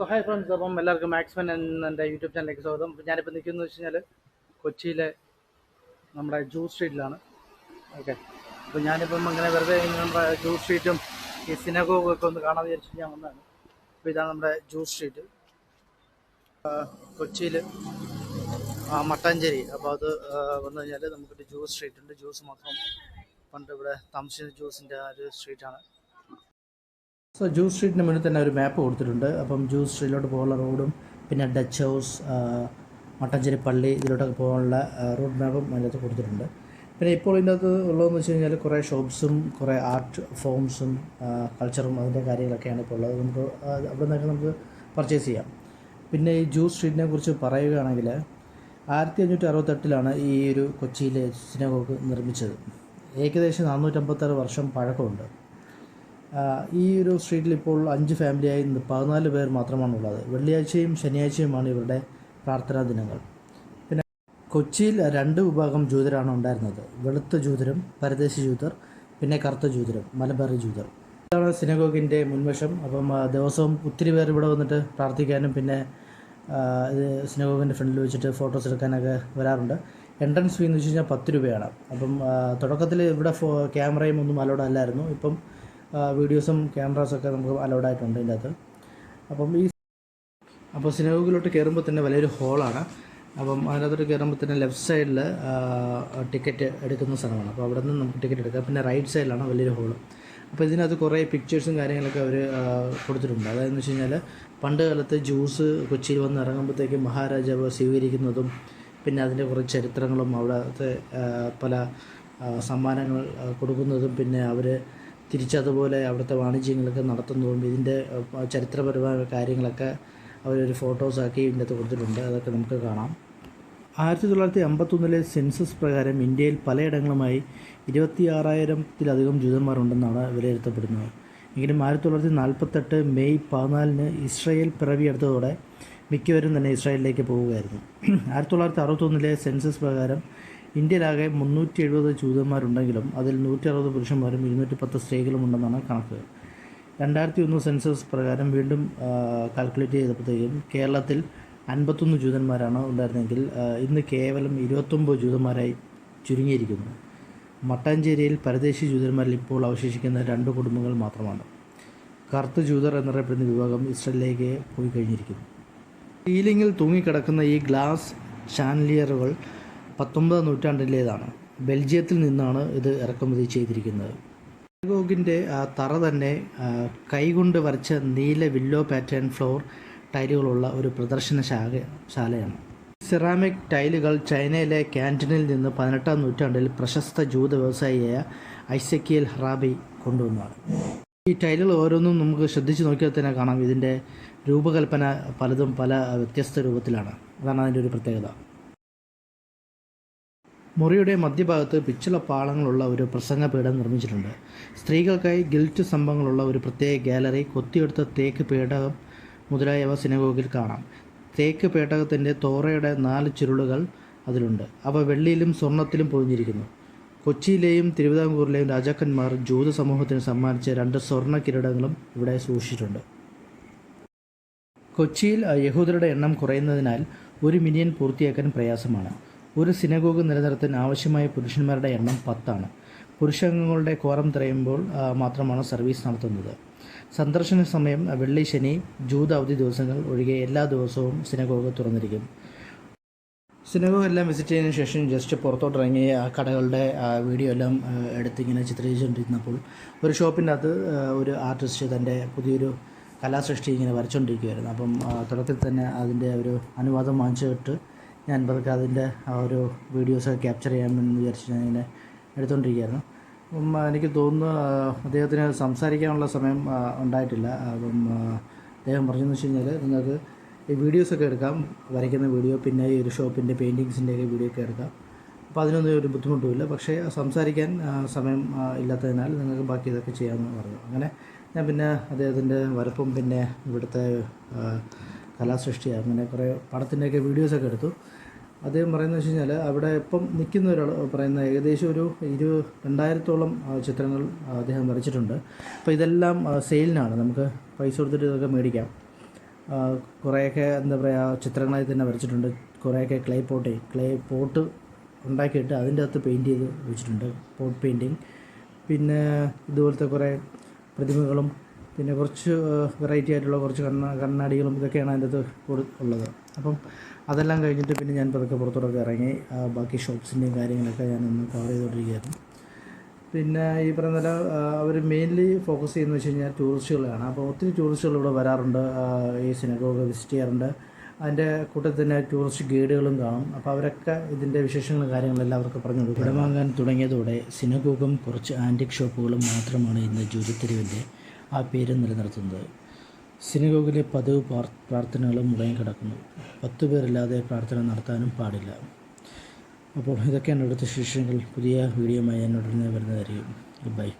So hi friends അപ്പം എല്ലാവർക്കും മാക്സ്മൻ എന്റെ യൂട്യൂബ് ചാനലിലേക്ക് സ്വാഗതം. ഞാനിപ്പോൾ നിൽക്കുന്നത് വെച്ച് കഴിഞ്ഞാൽ കൊച്ചിയിലെ നമ്മുടെ ജൂ സ്ട്രീറ്റിലാണ് ഓക്കെ അപ്പോൾ ഞാനിപ്പം ഇങ്ങനെ വെറുതെ നമ്മുടെ ജൂ സ്ട്രീറ്റും ഈ സിനഗോഗും ഒക്കെ ഒന്ന് കാണാൻ വിചാരിച്ചിട്ട് ഞാൻ വന്നതാണ്. അപ്പോൾ ഇതാണ് നമ്മുടെ ജൂ സ്ട്രീറ്റ് കൊച്ചിയിൽ മട്ടാഞ്ചേരി. അപ്പോൾ അത് വന്നു കഴിഞ്ഞാൽ നമുക്കൊരു ജ്യൂസ് സ്ട്രീറ്റ് ഉണ്ട്. ജ്യൂസ് മാത്രം പണ്ട് ഇവിടെ താമസിച്ച ജ്യൂസിന്റെ ആ ഒരു സ്ട്രീറ്റാണ് സോ ജൂസ് സ്ട്രീറ്റിന് മുന്നിൽ തന്നെ ഒരു മാപ്പ് കൊടുത്തിട്ടുണ്ട്. അപ്പം ജൂസ് സ്ട്രീറ്റിലോട്ട് പോകാനുള്ള റോഡും പിന്നെ ഡച്ച് ഹൗസ് മട്ടഞ്ചേരി പള്ളി ഇതിലോട്ടൊക്കെ പോകാനുള്ള റൂട്ട് മാപ്പും അതിനകത്ത് കൊടുത്തിട്ടുണ്ട്. പിന്നെ ഇപ്പോൾ ഇതിന്റെ അകത്ത് ഉള്ളതെന്ന് വെച്ച് കഴിഞ്ഞാൽ കുറേ ഷോപ്സും കുറേ ആർട്ട് ഫോംസും കൾച്ചറും അതിന്റെ കാര്യങ്ങളൊക്കെയാണ് ഇപ്പോൾ ഉള്ളത്. നമുക്ക് അവിടെ നിന്നൊക്കെ നമുക്ക് പർച്ചേസ് ചെയ്യാം. പിന്നെ ഈ ജൂസ് സ്ട്രീറ്റിനെ കുറിച്ച് പറയുകയാണെങ്കിൽ ആയിരത്തി അഞ്ഞൂറ്റി അറുപത്തെട്ടിലാണ് ഈ ഒരു കൊച്ചിയിലെ സിനഗോഗ് നിർമ്മിച്ചത്. ഏകദേശം നാനൂറ്റമ്പത്താറ് വർഷം പഴക്കമുണ്ട്. ഈ ഒരു സ്ട്രീറ്റിൽ ഇപ്പോൾ അഞ്ച് ഫാമിലിയായി പതിനാല് പേർ മാത്രമാണ് ഉള്ളത് വെള്ളിയാഴ്ചയും ശനിയാഴ്ചയുമാണ് ഇവരുടെ പ്രാർത്ഥനാ ദിനങ്ങൾ. പിന്നെ കൊച്ചിയിൽ രണ്ട് വിഭാഗം ജൂതരാണ് ഉണ്ടായിരുന്നത്. വെളുത്ത ജൂതരും പരദേശി ജൂതർ പിന്നെ കറുത്ത ജൂതരും മലബാറി ജൂതർ. ഇതാണ് സിനഗോഗിന്റെ മുൻവശം. അപ്പം ദിവസവും ഒത്തിരി പേർ ഇവിടെ വന്നിട്ട് പ്രാർത്ഥിക്കാനും പിന്നെ ഇത് സിനഗോഗിന്റെ ഫ്രണ്ടിൽ വെച്ചിട്ട് ഫോട്ടോസ് എടുക്കാനൊക്കെ വരാറുണ്ട്. എൻട്രൻസ് ഫീ എന്ന് വെച്ച് കഴിഞ്ഞാൽ പത്ത് രൂപയാണ്. അപ്പം തുടക്കത്തിൽ ഇവിടെ ക്യാമറയും ഒന്നും അലോഡ് അല്ലായിരുന്നു. ഇപ്പം വീഡിയോസും ക്യാമറാസൊക്കെ നമുക്ക് അലൗഡ് ആയിട്ടുണ്ട് ഇതിന്റെ അകത്ത്. അപ്പം ഈ അപ്പോൾ സിനഗോഗിലോട്ട് കയറുമ്പോൾ തന്നെ വലിയൊരു ഹോളാണ് അപ്പം അതിനകത്തോട്ട് കയറുമ്പോൾ തന്നെ ലെഫ്റ്റ് സൈഡിൽ ടിക്കറ്റ് എടുക്കുന്ന സ്ഥലമാണ്. അപ്പോൾ അവിടെ നിന്ന് നമുക്ക് ടിക്കറ്റ് എടുക്കാം. പിന്നെ റൈറ്റ് സൈഡിലാണ് വലിയൊരു ഹോൾ അപ്പോൾ ഇതിനകത്ത് കുറേ പിക്ചേഴ്സും കാര്യങ്ങളൊക്കെ അവർ കൊടുത്തിട്ടുണ്ട്. അതായത് വെച്ച് കഴിഞ്ഞാൽ പണ്ട് കാലത്ത് ജ്യൂസ് കൊച്ചിയിൽ വന്ന് ഇറങ്ങുമ്പോഴത്തേക്ക് മഹാരാജാവ് സ്വീകരിക്കുന്നതും പിന്നെ അതിന്റെ കുറേ ചരിത്രങ്ങളും അവിടുത്തെ പല സമ്മാനങ്ങൾ കൊടുക്കുന്നതും പിന്നെ അവർ തിരിച്ചതുപോലെ അവിടുത്തെ വാണിജ്യങ്ങളൊക്കെ നടത്തുന്നതും ഇതിന്റെ ചരിത്രപരമായ കാര്യങ്ങളൊക്കെ അവരൊരു ഫോട്ടോസാക്കി ഇതിന്റെ അകത്ത് കൊടുത്തിട്ടുണ്ട്. അതൊക്കെ നമുക്ക് കാണാം. ആയിരത്തി തൊള്ളായിരത്തി അമ്പത്തൊന്നിലെ സെൻസസ് പ്രകാരം ഇന്ത്യയിൽ പലയിടങ്ങളുമായി ഇരുപത്തി ആറായിരത്തിലധികം ജൂതന്മാരുണ്ടെന്നാണ് വിലയിരുത്തപ്പെടുന്നത്. എങ്കിലും ആയിരത്തി തൊള്ളായിരത്തി നാൽപ്പത്തെട്ട് മെയ് പതിനാലിന് ഇസ്രായേൽ പിറവിയെടുത്തതോടെ മിക്കവരും തന്നെ ഇസ്രായേലിലേക്ക് പോവുകയായിരുന്നു ആയിരത്തി തൊള്ളായിരത്തി അറുപത്തൊന്നിലെ സെൻസസ് പ്രകാരം ഇന്ത്യയിലാകെ മുന്നൂറ്റി എഴുപത് ജൂതന്മാരുണ്ടെങ്കിലും അതിൽ നൂറ്റി അറുപത് പുരുഷന്മാരും ഇരുന്നൂറ്റി പത്ത് സ്ത്രീകളും ഉണ്ടെന്നാണ് കണക്ക്. രണ്ടായിരത്തി ഒന്ന് സെൻസസ് പ്രകാരം വീണ്ടും കാൽക്കുലേറ്റ് ചെയ്തപ്പോഴത്തേക്കും കേരളത്തിൽ അൻപത്തൊന്ന് ജൂതന്മാരാണ് ഉണ്ടായിരുന്നെങ്കിൽ ഇന്ന് കേവലം ഇരുപത്തൊമ്പത് ജൂതന്മാരായി ചുരുങ്ങിയിരിക്കുന്നു. മട്ടാഞ്ചേരിയിൽ പരദേശി ജൂതന്മാരിൽ ഇപ്പോൾ അവശേഷിക്കുന്ന രണ്ട് കുടുംബങ്ങൾ മാത്രമാണ്. കറുത്ത ജൂതർ എന്നറിയപ്പെടുന്ന വിഭാഗം ഇസ്രയേലിലേക്ക് പോയി കഴിഞ്ഞിരിക്കുന്നു. സീലിങ്ങിൽ തൂങ്ങിക്കിടക്കുന്ന ഈ ഗ്ലാസ് ഷാൻലിയറുകൾ പത്തൊമ്പതാം നൂറ്റാണ്ടിലേതാണ് ബെൽജിയത്തിൽ നിന്നാണ് ഇത് ഇറക്കുമതി ചെയ്തിരിക്കുന്നത്. ഗോഗിന്റെ തറ തന്നെ കൈകൊണ്ട് വരച്ച നീല വില്ലോ പാറ്റേൺ ഫ്ലോർ ടൈലുകളുള്ള ഒരു പ്രദർശന ശാഖ ശാലയാണ്. സിറാമിക് ടൈലുകൾ ചൈനയിലെ ക്യാന്റനിൽ നിന്ന് പതിനെട്ടാം നൂറ്റാണ്ടിൽ പ്രശസ്ത ജൂത വ്യവസായിയായ ഐസക്കിയൽ ഹറാബി കൊണ്ടുവന്നതാണ്. ഈ ടൈലുകൾ ഓരോന്നും നമുക്ക് ശ്രദ്ധിച്ച് നോക്കിയാൽ തന്നെ കാണാം. ഇതിന്റെ രൂപകൽപ്പന പലതും പല വ്യത്യസ്ത രൂപത്തിലാണ്. അതാണ് അതിന്റെ ഒരു പ്രത്യേകത. മുറിയുടെ മധ്യഭാഗത്ത് പിച്ചള പാളങ്ങളുള്ള ഒരു പ്രസംഗപീഠം നിർമ്മിച്ചിട്ടുണ്ട്. സ്ത്രീകൾക്കായി ഗിൽറ്റ് സ്തംഭങ്ങളുള്ള ഒരു പ്രത്യേക ഗാലറി കൊത്തിയെടുത്ത തേക്ക് പേടകം മുതലായവ സിനഗോഗിൽ കാണാം. തേക്ക് പേടകത്തിന്റെ തോറയുടെ നാല് ചുരുളുകൾ അതിലുണ്ട്. അവ വെള്ളിയിലും സ്വർണത്തിലും പൊതിഞ്ഞിരിക്കുന്നു കൊച്ചിയിലെയും തിരുവിതാംകൂറിലെയും രാജാക്കന്മാർ ജൂത സമൂഹത്തിന് സമ്മാനിച്ച രണ്ട് സ്വർണ കിരീടങ്ങളും ഇവിടെ സൂക്ഷിച്ചിട്ടുണ്ട്. കൊച്ചിയിൽ യഹൂദരുടെ എണ്ണം കുറയുന്നതിനാൽ ഒരു മിനിയൻ പൂർത്തിയാക്കാൻ പ്രയാസമാണ്. ഒരു സിനഗോഗ് നിലനിർത്താൻ ആവശ്യമായ പുരുഷന്മാരുടെ എണ്ണം പത്താണ്. പുരുഷാംഗങ്ങളുടെ കോറം തിരയുമ്പോൾ മാത്രമാണ് സർവീസ് നടത്തുന്നത്? സന്ദർശന സമയം വെള്ളി ശനി ജൂത അവധി ദിവസങ്ങൾ ഒഴികെ എല്ലാ ദിവസവും സിനഗോഗ് തുറന്നിരിക്കും. സിനിമ എല്ലാം വിസിറ്റ് ചെയ്തതിന് ശേഷം ജസ്റ്റ് പുറത്തോട്ട് ഇറങ്ങി ആ കടകളുടെ വീഡിയോ എല്ലാം എടുത്തിങ്ങനെ ചിത്രീകരിച്ചുകൊണ്ടിരുന്നപ്പോൾ ഒരു ഷോപ്പിന്റെ അകത്ത് ഒരു ആർട്ടിസ്റ്റ് തന്റെ പുതിയൊരു കലാസൃഷ്ടി ഇങ്ങനെ വരച്ചുകൊണ്ടിരിക്കുകയായിരുന്നു അപ്പം തുടക്കത്തിൽ തന്നെ അതിന്റെ ഒരു അനുവാദം വാങ്ങിച്ചിട്ട് ഞാൻ പതുക്കെ അതിന്റെ ആ ഒരു വീഡിയോസൊക്കെ ക്യാപ്ചർ ചെയ്യാമെന്ന് വിചാരിച്ച് ഞാൻ ഇങ്ങനെ എടുത്തുകൊണ്ടിരിക്കുകയായിരുന്നു. അപ്പം എനിക്ക് തോന്നുന്നു അദ്ദേഹത്തിന് സംസാരിക്കാനുള്ള സമയം ഉണ്ടായിട്ടില്ല. അപ്പം അദ്ദേഹം പറഞ്ഞതെന്ന് വെച്ച് കഴിഞ്ഞാൽ നിങ്ങൾക്ക് ഈ വീഡിയോസൊക്കെ എടുക്കാം. വരയ്ക്കുന്ന വീഡിയോ പിന്നെ ഈ ഒരു ഷോപ്പിന്റെ പെയിന്റിങ്സിന്റെ ഒക്കെ വീഡിയോ ഒക്കെ എടുക്കാം. അപ്പോൾ അതിനൊന്നും ഒരു ബുദ്ധിമുട്ടുമില്ല. പക്ഷേ സംസാരിക്കാൻ സമയം ഇല്ലാത്തതിനാൽ നിങ്ങൾക്ക് ബാക്കി ഇതൊക്കെ ചെയ്യാമെന്ന് പറഞ്ഞു. അങ്ങനെ ഞാൻ പിന്നെ അദ്ദേഹത്തിന്റെ വരപ്പും പിന്നെ ഇവിടുത്തെ കലാസൃഷ്ടി അങ്ങനെ കുറേ പടത്തിന്റെയൊക്കെ വീഡിയോസൊക്കെ എടുത്തു. അദ്ദേഹം പറയുന്നത് വെച്ച് കഴിഞ്ഞാൽ അവിടെ ഇപ്പം നിൽക്കുന്ന ഒരാൾ പറയുന്ന ഏകദേശം ഒരു ഇരു രണ്ടായിരത്തോളം ചിത്രങ്ങൾ അദ്ദേഹം വരച്ചിട്ടുണ്ട്. അപ്പോൾ ഇതെല്ലാം സെയിലിനാണ്. നമുക്ക് പൈസ കൊടുത്തിട്ട് ഇതൊക്കെ മേടിക്കാം. കുറേയൊക്കെ എന്താ പറയുക ചിത്രങ്ങളായി തന്നെ വരച്ചിട്ടുണ്ട്. കുറേയൊക്കെ ക്ലേ പോട്ടേ ക്ലേ പോട്ട് ഉണ്ടാക്കിയിട്ട് അതിന്റെ അകത്ത് പെയിന്റ് ചെയ്ത് വെച്ചിട്ടുണ്ട്. പോട്ട് പെയിന്റിങ് പിന്നെ ഇതുപോലത്തെ കുറേ പ്രതിമകളും പിന്നെ കുറച്ച് വെറൈറ്റി ആയിട്ടുള്ള കുറച്ച് കണ്ണ കണ്ണാടികളും ഇതൊക്കെയാണ് അതിന്റെ അകത്ത് ഉള്ളത്. അപ്പം അതെല്ലാം കഴിഞ്ഞിട്ട് പിന്നെ ഞാൻ പതുക്കെ പുറത്തോട്ടൊക്കെ ഇറങ്ങി ബാക്കി ഷോപ്സിന്റെയും കാര്യങ്ങളൊക്കെ ഒന്ന് കവർ ചെയ്തുകൊണ്ടിരിക്കുകയായിരുന്നു. പിന്നെ ഈ പറയുന്ന അവർ മെയിൻലി ഫോക്കസ് ചെയ്യുന്നത് വെച്ച് കഴിഞ്ഞാൽ ടൂറിസ്റ്റുകളാണ് അപ്പോൾ ഒത്തിരി ടൂറിസ്റ്റുകൾ ഇവിടെ വരാറുണ്ട് ഈ സിനഗോഗ് വിസിറ്റ് ചെയ്യാറുണ്ട്. അതിന്റെ കൂട്ടത്തിൽ തന്നെ ടൂറിസ്റ്റ് ഗൈഡുകളും കാണും. അപ്പോൾ അവരൊക്കെ ഇതിന്റെ വിശേഷങ്ങളും കാര്യങ്ങളെല്ലാം അവർക്ക് പറഞ്ഞു കൊടുക്കും. വാങ്ങാൻ തുടങ്ങിയതോടെ സിനഗോഗും കുറച്ച് ആന്റിക് ഷോപ്പുകളും മാത്രമാണ് ഇന്ന് ജൂലിത്തെരുവിന്റെ ആ പേര് നിലനിർത്തുന്നത്. സിനഗോഗിലെ പതിവ് പ്രാർ- പ്രാർത്ഥനകളും മുടങ്ങിക്കിടക്കുന്നു പത്തു പേരില്ലാതെ പ്രാർത്ഥന നടത്താനും പാടില്ല. അപ്പോൾ ഇതൊക്കെയാണ് ഇവിടുത്തെ ശിഷ്യങ്ങൾ പുതിയ വീഡിയോയുമായി ഉടനെ വരുന്നതായിരിക്കും. ബൈ